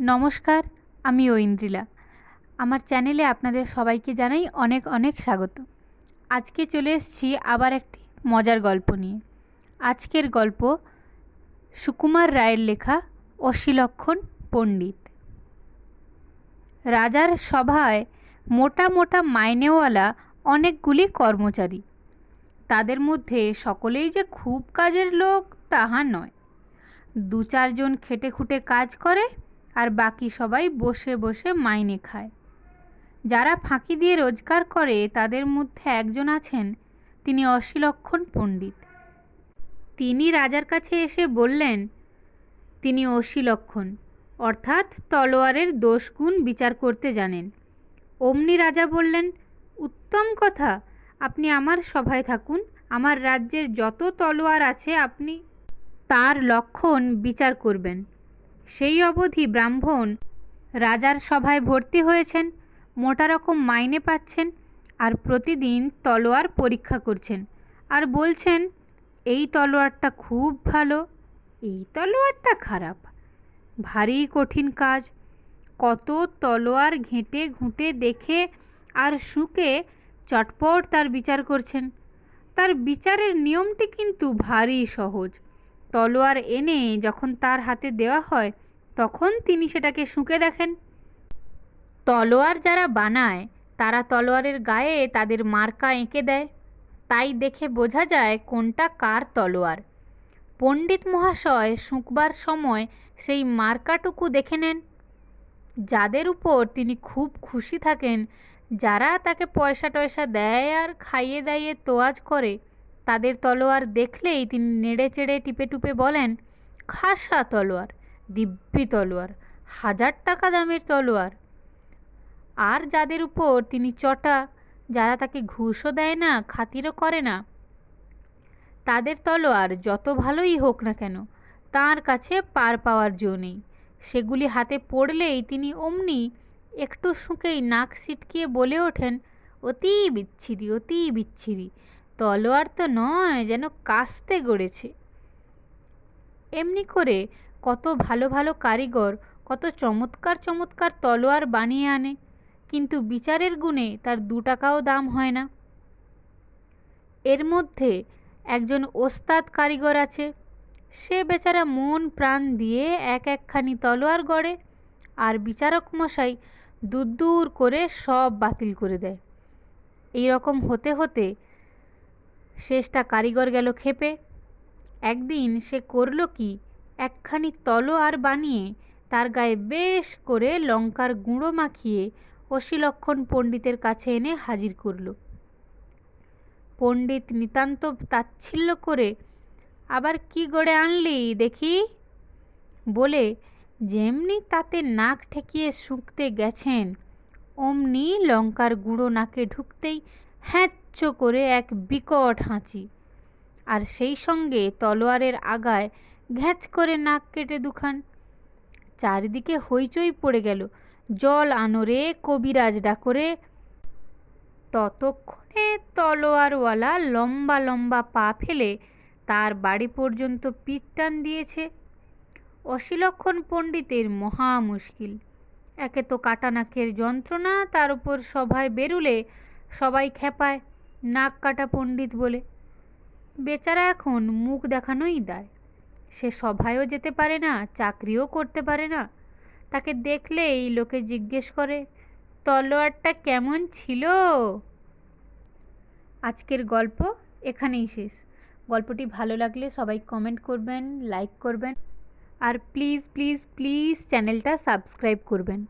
নমস্কার, আমি ঐন্দ্রিলা। আমার চ্যানেলে আপনাদের সবাইকে জানাই অনেক অনেক স্বাগত। আজকে চলে এসেছি আবার একটি মজার গল্প নিয়ে। আজকের গল্প সুকুমার রায়ের লেখা অশিলক্ষণ পণ্ডিত। রাজার সভায় মোটা মোটা মাইনেওয়ালা অনেকগুলি কর্মচারী। তাদের মধ্যে সকলেই যে খুব কাজের লোক, তাহা নয়। দু চারজন খেটে খুঁটে কাজ করে আর বাকি সবাই বসে বসে মাইনে খায়। যারা ফাঁকি দিয়ে রোজগার করে, তাদের মধ্যে একজন আছেন তিনি অশিলক্ষণ পণ্ডিত। তিনি রাজার কাছে এসে বললেন, তিনি অশিলক্ষণ, অর্থাৎ তলোয়ারের দোষগুণ বিচার করতে জানেন। অমনি রাজা বললেন, উত্তম কথা, আপনি আমার সভায় থাকুন, আমার রাজ্যের যত তলোয়ার আছে আপনি তার লক্ষণ বিচার করবেন। সেই অবধি ব্রাহ্মণ রাজার সভায় ভর্তি হয়েছেন, মোটা রকম মাইনে পাচ্ছেন আর প্রতিদিন তলোয়ার পরীক্ষা করছেন। আর বলছেন, এই তলোয়ারটা খুব ভালো, এই তলোয়ারটা খারাপ। ভারী কঠিন কাজ। কত তলোয়ার ঘেঁটে ঘুঁটে দেখে আর শুকে চটপট তার বিচার করছেন। তার বিচারের নিয়মটি কিন্তু ভারী সহজ। তলোয়ার এনে যখন তার হাতে দেওয়া হয়, তখন তিনি সেটাকে শুঁকে দেখেন। তলোয়ার যারা বানায়, তারা তলোয়ারের গায়ে তাদের মার্কা এঁকে দেয়। তাই দেখে বোঝা যায় কোনটা কার তলোয়ার। পণ্ডিত মহাশয় শুঁকবার সময় সেই মার্কাটুকু দেখে নেন। যাদের উপর তিনি খুব খুশি থাকেন, যারা তাকে পয়সা টয়সা দেয় আর খাইয়ে দাইয়ে তোয়াজ করে তাদের তলোয়ার দেখলেই তিনি নেড়ে চেড়ে টিপে টুপে বলেন, খাসা তলোয়ার, দিব্যি তলোয়ার, হাজার টাকা দামের তলোয়ার। আর যাদের উপর তিনি চটা, যারা তাকে ঘুষও দেয় না, খাতিরও করে না, তাদের তলোয়ার যত ভালোই হোক না কেন, তার কাছে পার পাওয়ার জো নেই। সেগুলি হাতে পড়লেই তিনি অমনি একটু শুঁকেই নাক সিটকিয়ে বলে ওঠেন, অতি বিচ্ছিরি অতি বিচ্ছিরি তলোয়ার তো নয়, যেন কাস্তে গড়েছে। এমনি করে কত ভালো ভালো কারিগর, কত চমৎকার চমৎকার তলোয়ার বানিয়ে আনে, কিন্তু বিচারের গুণে তার দু টাকাও দাম হয় না। এর মধ্যে একজন ওস্তাদ কারিগর আছে, সে বেচারা মন প্রাণ দিয়ে এক একখানি তলোয়ার গড়ে আর বিচারক মশাই দূর দূর করে সব বাতিল করে দেয়। এই রকম হতে হতে শেষটা কারিগর গেল খেপে একদিন সে করল কি? একখানি তলোয়ার বানিয়ে তার গায়ে বেশ করে লঙ্কার গুঁড়ো মাখিয়ে অশিলক্ষণ পণ্ডিতের কাছে এনে হাজির করল। পণ্ডিত নিতান্ত তাচ্ছিল্য করে, আবার কি গড়ে আনলি দেখি? বলে, যেমনি তাতে নাক ঠেকিয়ে শুঁকতে গেছেন, অমনি লঙ্কার গুঁড়ো নাকে ঢুকতেই হ্যাঁচ্চ করে এক বিকট হাঁচি। আর সেই সঙ্গে তলোয়ারের আগায় ঘ্যাচ করে নাক কেটে দুখান। চারিদিকে হইচই পড়ে গেল। জল আনরে, কবিরাজ ডাকরে। ততক্ষণে তলোয়ারওয়ালা লম্বা লম্বা পা ফেলে তার বাড়ি পর্যন্ত পিঠ টান দিয়েছে। অশিলক্ষণ পণ্ডিতের মহা মুশকিল। একে তো কাটা নাকের যন্ত্রণা, তার উপর সভায় বেরুলে সবাই খেপায়, নাক কাটা পণ্ডিত বলে। বেচারা এখন মুখ দেখানোই দায়। সে সভায়ও যেতে পারে না, চাকরিও করতে পারে না। তাকে দেখলে এই লোকে জিজ্ঞেস করে, তলোয়ারটা কেমন ছিল? আজকের গল্প এখানেই শেষ। গল্পটি ভালো লাগলে সবাই কমেন্ট করবেন লাইক করবেন। আর প্লিজ প্লিজ প্লিজ চ্যানেলটা সাবস্ক্রাইব করবেন।